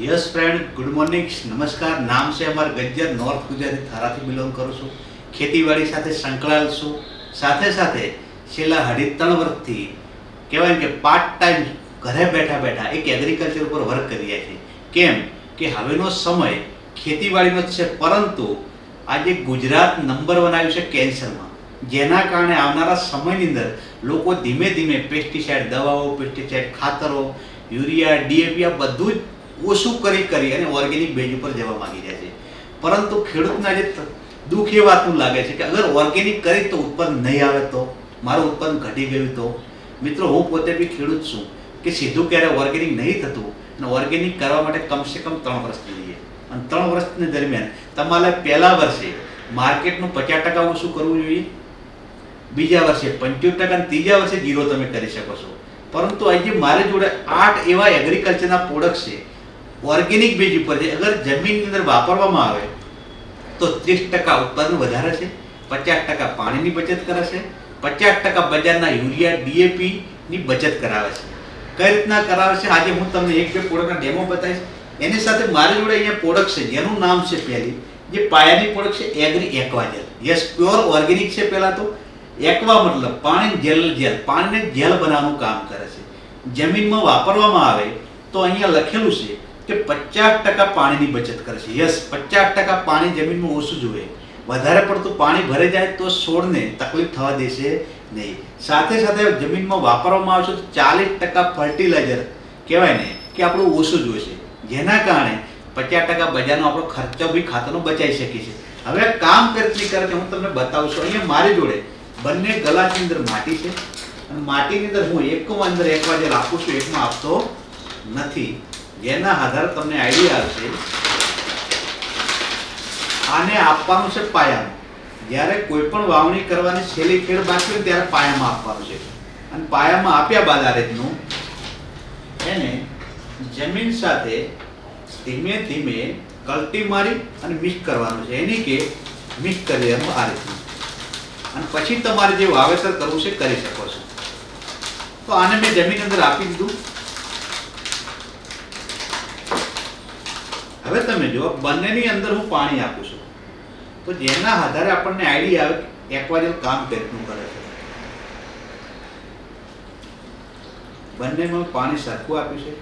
Yes friend, good morning. નમસ્કાર. નામ છે અમાર ગજ્જર. નોર્થ ગુજરાતી થારાથી બિલોંગ કરું છું. ખેતીવાડી સાથે સંકળાયેલ છું. સાથે સાથે છેલ્લા અઢી ત્રણ વર્ષથી કહેવાય કે પાર્ટ ટાઈમ ઘરે બેઠા બેઠા એક એગ્રીકલ્ચર ઉપર વર્ક કરી રહ્યા છે કેમ કે હવેનો સમય ખેતીવાડીનો જ છે, પરંતુ આજે ગુજરાત નંબર વન આવ્યું છે કેન્સરમાં. જેના કારણે આવનારા સમયની અંદર લોકો ધીમે ધીમે પેસ્ટિસાઇડ દવાઓ પેસ્ટિસાઇડ ખાતરો, યુરિયા ડીએપી આ બધું જ ઓછું કરી કરી અને ઓર્ગેનિક બેઝ ઉપર જવા માંગી રહ્યા છે. પરંતુ ખેડૂતના જે દુઃખ એ વાતનું લાગે છે કે અગર ઓર્ગેનિક કરી તો ઉત્પન્ન નહીં આવે તો, મારું ઉત્પન્ન ઘટી ગયું તો. મિત્રો, હું પોતે બી ખેડૂત છું કે સીધું ક્યારે ઓર્ગેનિક નહીં થતું અને ઓર્ગેનિક કરવા માટે કમસે કમ ત્રણ વર્ષ જોઈએ. અને ત્રણ વર્ષની દરમિયાન તમારે પહેલા વર્ષે માર્કેટનું પચાસ ટકા ઓછું કરવું જોઈએ. બીજા વર્ષે પંચોતેર ટકા અને ત્રીજા વર્ષે જીરો તમે કરી શકો છો. પરંતુ આજે મારી જોડે આઠ એવા એગ્રીકલ્ચરના પ્રોડક્ટ છે ઓર્ગેનિક બીજ ઉપર છે. અગર જમીનની અંદર વાપરવામાં આવે, તો ત્રીસ ટકા ઉત્પાદન વધારે છે, પચાસ ટકા પાણીની બચત કરે છે, પચાસ ટકા બજારના યુરિયા, ડીએપીની બચત કરાવે છે. કઈ રીતના કરાવે છે? આજે હું તમને એક બે પ્રોડક્ટના ડેમો બતાવીશ. એની સાથે મારી જોડે અહીંયા પ્રોડક્ટ છે, જેનું નામ છે પહેલી, જે પાયાની પ્રોડક્ટ છે agri aquagel yes pure organic છે પહેલાં તો. એકવા મતલબ પાણી જેલ જેલ, પાણીને જેલ બનાવવાનું કામ કરે છે. જમીનમાં વાપરવામાં આવે, તો અહીંયા લખેલું છે કે પચાસ ટકા પાણીની બચત કરે છે યસ પચાસ ટકા પાણી જમીનમાં ઓછું જોઈએ. વધારે પડતું પાણી ભરાઈ જાય તો છોડને તકલીફ થવા દેશે નહીં. સાથે સાથે જમીનમાં વાપરવામાં આવશે તો ચાલીસ ટકા ફર્ટિલાઇઝર કહેવાય ને કે આપણું ઓછું જોઈશે જેના કારણે પચાસ ટકા બજારનો આપણો ખર્ચો બી ખાતરનો બચાવી શકીએ છીએ હવે કામ કરતી કરે હું તમને બતાવું છું. અહીંયા મારી જોડે બંને ગલાસની અંદર માટી છે. અને માટીની અંદર હું એકમાં અંદર એક જે રાખું છું, એકમાં આપતો નથી. જેના આધારે તમને આઈડિયા આવશે. આને આપવાનું છે પાયામાં. જ્યારે કોઈ પણ વાવણી કરવાની છેલ્લી ખેડ બાકી હોય ત્યારે પાયામાં આપવાનું છે. અને પાયામાં આપ્યા બાદ આ રીતનું એને જમીન સાથે ધીમે ધીમે કલટી મારી અને મિક્સ કરવાનું છે. એની કે મિક્સ કરી દેવાનું આ રીતનું. અને પછી તમારે જે વાવેતર કરવું છે કરી શકો છો. તો આને મેં જમીન અંદર આપી દીધું. હવે તમે જો બંનેની અંદર હું પાણી આપું છું. તો જેના આધારે આપણને આઈડિયા આવે કે એક્વાજલ કામ કેટલું કરે છે. બંનેમાં પાણી સરખું આપ્યું છે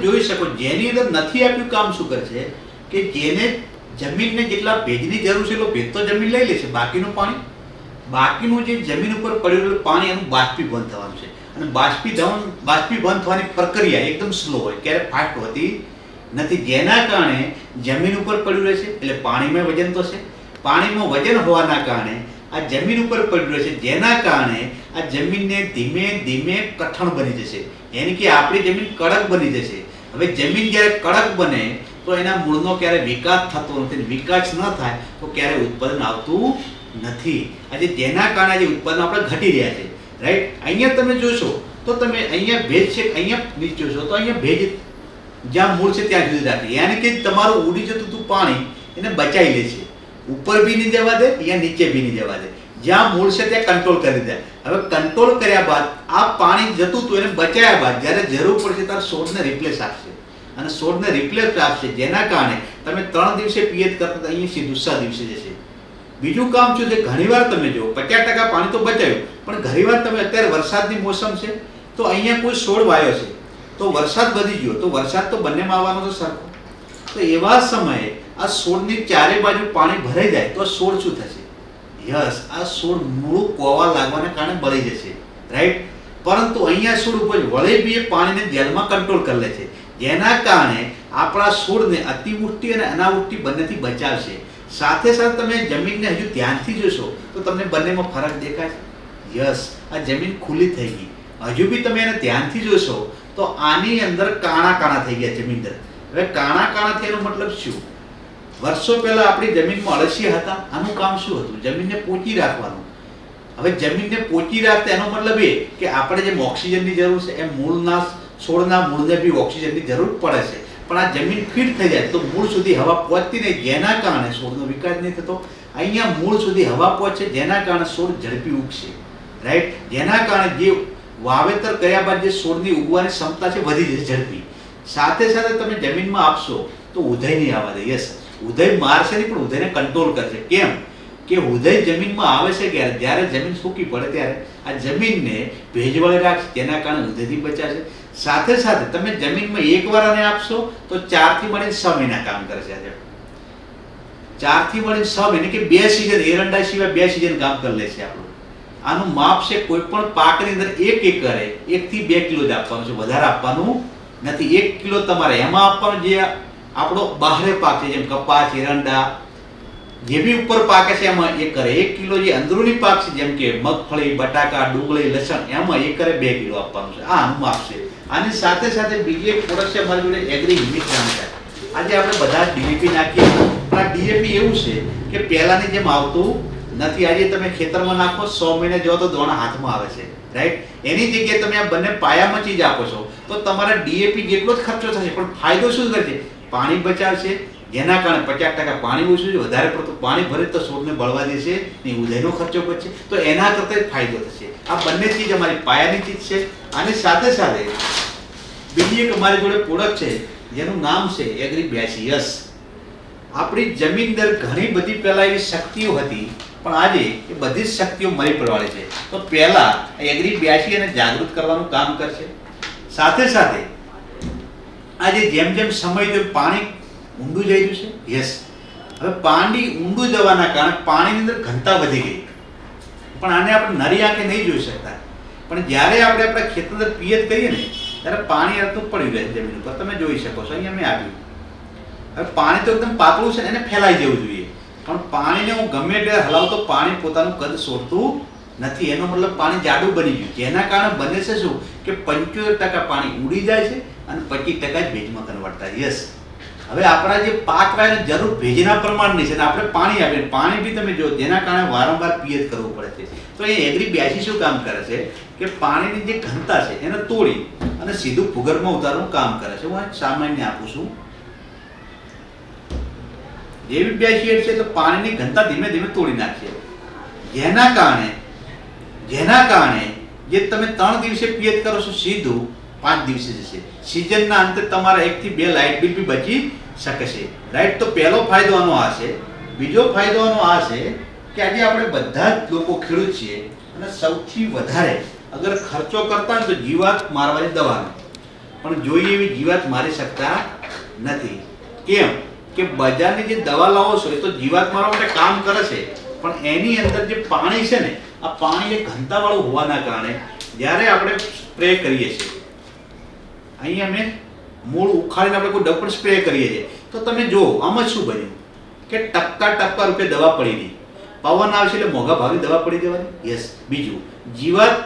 જોઈ શકો, જેની અંદર નથી આપ્યું કામ શું કરશે? કે જેને જમીનને જેટલા ભેજની જરૂર છે એટલો ભેજ તો જમીન લઈ લેશે બાકીનું પાણી? બાકીનું જે જમીન ઉપર પડ્યું રહેલું પાણી, એનું બાષ્પીભવન થવાનું છે. અને બાષ્પીભવન બાષ્પીભવન થવાની પ્રક્રિયા એકદમ સ્લો હોય, ક્યારે ફાસ્ટ હોતી નથી. જેના કારણે જમીન ઉપર પડ્યું રહેશે એટલે પાણીમાં વજન થશે પાણીમાં વજન હોવાના કારણે આ જમીન ઉપર પડ્યું રહેશે જેના કારણે આ જમીનને ધીમે ધીમે કઠણ બની જશે. એની કે આપણી જમીન કડક બની જશે. હવે જમીન જ્યારે કડક બને તો એના મૂળનો ક્યારે વિકાસ થતો નથી વિકાસ ન થાય તો ક્યારે ઉત્પાદન આવતું નથી. આજે જેના કારણે આજે ઉત્પાદન આપણે ઘટી રહ્યા છે. રાઈટ અહીંયા તમે જોશો, તો તમે અહીંયા ભેજ છે, અહીંયા નીચે જોશો, તો અહીંયા ભેજ જ્યાં મૂળ છે ત્યાં જુદી રાખે યાની કે તમારું ઉડી જતું હતું પાણી એને બચાવી લે છે. ઉપર બી નહીં જવા દે, અહીંયા નીચે બી નહીં જવા દે. જ્યાં મૂળ છે ત્યાં કંટ્રોલ કરી દે. હવે કંટ્રોલ કર્યા બાદ આ પાણી જતું હતું એને બચાવ્યા બાદ જ્યારે જરૂર પડશે ત્યારે સોર્સને રિપ્લેસ આપશે. અને છોડને રિપ્લેસ આપશે જેના કારણે તમે ત્રણ દિવસે પિયત કરતા અહીંયા સીધું સા દિવસે જશે. બીજું કામ શું છે? ઘણીવાર તમે જો પચાસ ટકા પાણી તો બચાવ્યું, પણ ઘણીવાર તમે અત્યારે વરસાદની મોસમ છે, તો અહીંયા કોઈ છોડ વાયો છે. તો વરસાદ વધી ગયો, તો વરસાદ તો બંનેમાં આવવાનો તો સરખો. તો એવા સમયે આ છોડની ચારે બાજુ પાણી ભરાઈ જાય, તો સોળ શું થશે? યસ, આ છોડ મૂળ કોવા લાગવાના કારણે બળી જશે. રાઈટ પરંતુ અહીંયા છોડ ઉપર વળે બી એ પાણીને જેલમાં કંટ્રોલ કરી લે છે. જેના કારણે આપણા છોડને અતિવૃષ્ટિ અને અનાવૃષ્ટિ બંનેથી બચાવશે. સાથે સાથે તમે જમીનને હજુ ધ્યાનથી જોશો, તો તમને બંનેમાં ફરક દેખાશે. યસ, આ જમીન ખુલ્લી થઈ ગઈ. હજુ બી તમે એને ધ્યાનથી જોશો, તો આની અંદર કાણા કાણા થઈ ગયા જમીન અંદર. હવે કાણા કાણા થયાનો મતલબ શું? વર્ષો પહેલા આપણી જમીનમાં અળસી હતા. આનું કામ શું હતું? જમીનને પોચી રાખવાનું. હવે જમીનને પોચી રાખતા એનો મતલબ એ કે આપણે જેમ ઓક્સિજનની જરૂર છે એમ મૂળના છોડના મૂળને બી ઓક્સિજનની જરૂર પડે છે. પણ આ જમીન ફિટ થઈ જાય તો મૂળ સુધી હવા પહોંચતી નહીં, જેના કારણે છોડનો વિકાસ નહીં થતો. અહીંયા મૂળ સુધી હવા પહોંચે જેના કારણે છોડ ઝડપી ઉગશે. રાઈટ જેના કારણે જે વાવેતર કર્યા બાદ જે છોડની ઉગવાની ક્ષમતા છે વધી જશે ઝડપી. સાથે સાથે તમે જમીનમાં આપશો તો ઉદય નહીં આવવા દે યસ ઉદય મારશે નહીં, પણ ઉદયને કંટ્રોલ કરશે. કેમ? કે ઉદય જમીનમાં આવે છે ક્યારે જ્યારે જમીન સૂકી પડે ત્યારે આ જમીનને ભેજવાળી રાખશે તેના કારણે ઉદયથી બચાશે. સાથે સાથે તમે જમીનમાં એકવાર આને આપશો તો ચારથી મળીને છ મહિના કામ કરશે આજે ચારથી મળીને છ મહિને, કે બે સિઝન એરંડા સિવાય બે સિઝન કામ કરી લેશે આપણું. આનું માપ છે કોઈ પણ પાકની અંદર એક એકરે એકથી બે કિલો જ આપવાનું છે. વધારે આપવાનું નથી. એક કિલો તમારે એમાં આપવાનું જે આપણો બહારે પાક છે, જેમ કપાસ એરંડા જે બી ઉપર પાકે છે, એમાં એક કરે. એક કિલો જે અંદરૂની પાક છે, જેમ કે મગફળી, બટાકા, ડુંગળી, લસણ, એમાં એક કરે બે કિલો આપવાનું છે. આ આનું આપશે આની સાથે સાથે બીજી એક પ્રોડક્ટ છે, અમારી જોડે એગ્રી હિમિક નામ છે. આજે આપણે બધા ડીએપી નાખીએ. પણ આ ડીએપી એવું છે કે પહેલાની જેમ આવતું નથી. આજે તમે ખેતરમાં નાખો, સો મહિને જો તો દોણા હાથમાં આવે છે. રાઈટ એની જગ્યાએ તમે આ બંને પાયામાં ચીજ આપો છો, તો તમારા ડીએપી જેટલો જ ખર્ચો થશે, પણ ફાયદો શું થશે? પાણી બચાવશે જેના કારણે પચાસ ટકા પાણી ઓછું છે, વધારે પડતું પાણી ભરે તો છોડને બળવા દેશે ને ઉદયનો ખર્ચો બચશે તો એના કરતાં ફાયદો થશે. આ બંને ચીજ અમારી પાયાની ચીજ છે. અને સાથે સાથે બીજી એક અમારી જોડે પ્રોડક્ટ છે, જેનું નામ છે એગ્રી બેસિયસ યસ આપણી જમીન દર ઘણી બધી પહેલા એવી શક્તિઓ હતી, પણ આજે એ બધી જ શક્તિઓ મરી પડવાની છે. તો પહેલા એગ્રી બ્યાસી અને જાગૃત કરવાનું કામ કરશે. સાથે સાથે આજે જેમ જેમ સમય તેમ પાણી ઊંડું જઈ રહ્યું છે? યસ હવે પાણી ઊંડું જવાના કારણે પાણીની અંદર ઘનતા વધી ગઈ. પણ આને આપણે નરી આંખે નહીં જોઈ શકતા. પણ જ્યારે આપણે આપણા ખેતર અંદર પિયત કરીએ ને, ત્યારે પાણી અડતું પડી રહે જમીન ઉપર. તમે જોઈ શકો છો, અહીંયા મેં આપ્યું. હવે પાણી તો એકદમ પાતળું છે ને એને ફેલાઈ જવું જોઈએ. પણ પાણીને હું ગમે તે હલાવું તો પાણી પોતાનું કદ શોધતું નથી. એનો મતલબ પાણી જાડું બની ગયું. જેના કારણે બને છે શું? કે પંચોતેર ટકા પાણી ઉડી જાય છે અને પચીસ ટકા જ ભેજમાં કન્વર્ટ થાય. યસ હવે આપણા જે પાક વાયને જરૂર ભેજના પ્રમાણની છે ને આપણે પાણી આપીએ પાણી બી તમે જો જેના કારણે વારંવાર પિયત કરવું પડે છે. તો એ એગ્રી બ્યાસી શું કામ કરે છે? કે પાણીની જે ઘનતા છે, એને તોડી અને સીધું ભૂગર્ભમાં ઉતારવાનું કામ કરે છે. હું સામાન્ય આપું છું. જેવી બ્યાસી છે તો પાણીની ઘનતા ધીમે ધીમે તોડી નાખશે જેના કારણે જેના કારણે, જે તમે ત્રણ દિવસે પિયત કરો છો સીધું પાંચ દિવસે જશે સિઝનના અંતે તમારા એકથી બે લાઇટ બિલ બી બચી શકે છે રાઈટ તો પહેલો ફાયદો આનો આ છે. બીજો ફાયદો આનો આ છે કે આજે આપણે બધા જ લોકો ખેડૂત છીએ અને સૌથી વધારે અગર ખર્ચો કરતા તો જીવાત મારવાની દવાનો પણ જોઈએ એવી જીવાત મારી શકતા નથી. કેમ? કે બજારની જે દવા લાવો છો એ તો જીવાત મારવા માટે કામ કરે છે. પણ એની અંદર જે પાણી છે ને, આ પાણી એ ઘનતાવાળું હોવાના કારણે જ્યારે આપણે સ્પ્રે કરીએ છીએ અહીંયા મેં મૂળ ઉખાડીને આપણે કોઈ ડબલ સ્પ્રે કરીએ છીએ. તો તમે જુઓ, આમાં શું બન્યું? કે ટપકા ટપકા રૂપે દવા પડી ગઈ પવન આવશે એટલે મોંઘા ભાવે દવા પડી દેવાની? યસ બીજું, જીવાત,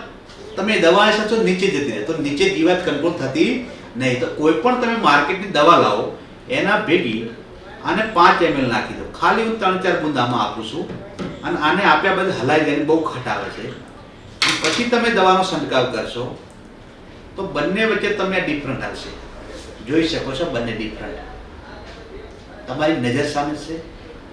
તમે દવા તો નીચે જતી રહે. તો નીચે જીવાત કંટ્રોલ થતી નહીં. તો કોઈ પણ તમે માર્કેટની દવા લાવો, એના ભેગી આને પાંચ એમએલ નાખી દો. ખાલી હું ત્રણ ચાર બુંદ આમાં આપું છું. અને આને આપ્યા બાદ હલાઈ જાય બહુ ખટાવે છે. પછી તમે દવાનો છંટકાવ કરશો. તો બંને વચ્ચે તમને ડિફરન્ટ આવશે. જોઈ શકો છો બંને ડિફરન્ટ તમારી નજર સામે છે.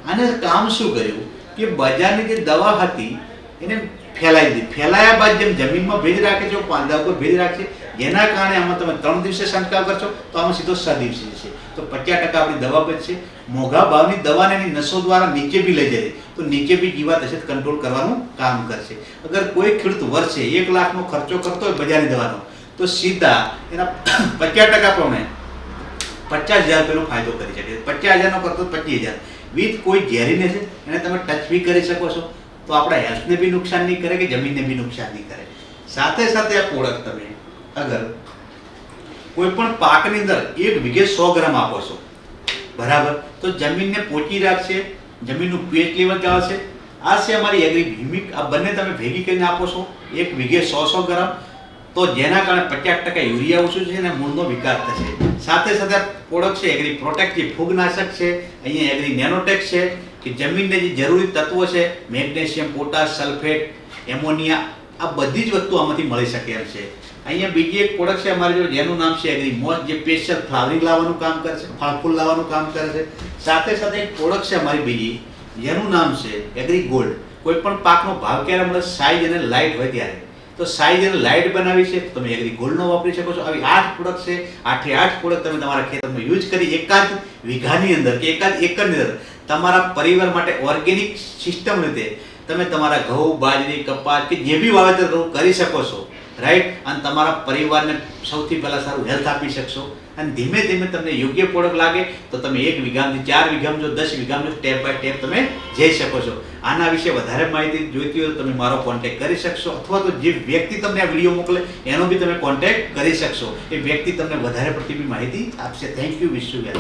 આને કામ શું કર્યું? કે બજારની જે દવા હતી, એને ફેલાઈ દીધી. ફેલાયા બાદ જેમ જમીનમાં ભેજ રાખે છે પાંદા ઉપર ભેજ રાખશે જેના કારણે આમાં તમે ત્રણ દિવસે છંટકાવ કરશો, તો આમાં સીધો છ દિવસે છે તો પચાસ ટકા આપણી દવા બચશે. મોંઘા ભાવની દવાને એની નસો દ્વારા નીચે બી લઈ જાય. તો નીચે બી જીવાત હશે કંટ્રોલ કરવાનું કામ કરશે. અગર કોઈ ખેડૂત વર્ષે એક લાખનો ખર્ચો કરતો હોય બજારની દવાનો તો સીધા એના પચાસ ટકા પ્રમાણે પચાસ હજાર રૂપિયાનો ફાયદો કરી શકે. પચાસ હજારનો કરતો પચીસ હજાર. વિથ કોઈ ઝેરીને છે એને તમે ટચ બી કરી શકો છો. તો આપણા હેલ્થને બી નુકસાન નહીં કરે કે જમીનને બી નુકસાન નહીં કરે. સાથે સાથે આ પ્રોડક્ટ તમે અગર કોઈ પણ પાકની અંદર એક વીઘે સો ગ્રામ આપો છો, બરાબર? તો જમીનને પોચી રાખશે, જમીનનું પીએચ લેવલ ચાલશે આ છે અમારી એગ્રી ભીમિક આ બંને તમે ભેગી કરીને આપો છો. એક વીઘે સો સો ગ્રામ. તો જેના કારણે પચાસ ટકા યુરિયા ઓછું છે અને મૂળનો વિકાસ થશે. સાથે સાથે પ્રોડક્ટ છે એગ્રી પ્રોટેક્ટ જે ફૂગનાશક છે, અહીંયા એગ્રી નેનોટેક છે, કે જમીનને જે જરૂરી તત્વો છે, મેગ્નેશિયમ, પોટાશ, સલ્ફેટ, એમોનિયા, આ બધી જ વસ્તુ આમાંથી મળી શકે એમ છે. અહીંયા બીજી એક પ્રોડક્ટ છે અમારી જોડે, જેનું નામ છે એગ્રી મોસ જે સ્પેશિયલ ફ્લાવરિંગ લાવવાનું કામ કરે છે ફળફૂલ લાવવાનું કામ કરે છે. સાથે સાથે એક પ્રોડક્ટ છે અમારી બીજી, જેનું નામ છે એગ્રી ગોલ્ડ કોઈ પણ પાકનો ભાવ ક્યારે મળે સાઈઝ અને લાઇટ હોય ત્યારે. તો સાઈઝ અને લાઇટ બનાવી છે તમે એગ્રી ગોલ્ડનો વાપરી શકો છો. આવી આઠ પ્રોડક્ટ છે, આઠે આઠ પ્રોડક્ટ તમે તમારા ખેતરમાં યુઝ કરી એકાદ વીઘાની અંદર કે એકાદ એકરની અંદર તમારા પરિવાર માટે ઓર્ગેનિક સિસ્ટમ રીતે તમે તમારા ઘઉં, બાજરી, કપાસ કે જે બી વાવેતર કરો કરી શકો છો રાઈટ અને તમારા પરિવારને સૌથી પહેલાં સારું હેલ્થ આપી શકશો. અને ધીમે ધીમે તમને યોગ્ય પ્રોડક્ટ લાગે તો તમે એક વીઘામાંથી ચાર વીઘામાં જો દસ વીઘામાં સ્ટેપ બાય સ્ટેપ તમે જઈ શકો છો. આના વિશે વધારે માહિતી જોઈતી હોય તો તમે મારો કોન્ટેક્ટ કરી શકશો. અથવા તો જે વ્યક્તિ તમને આ વીડિયો મોકલે, એનો બી તમે કોન્ટેક્ટ કરી શકશો. એ વ્યક્તિ તમને વધારે પડતી બી માહિતી આપશે. Thank you wish well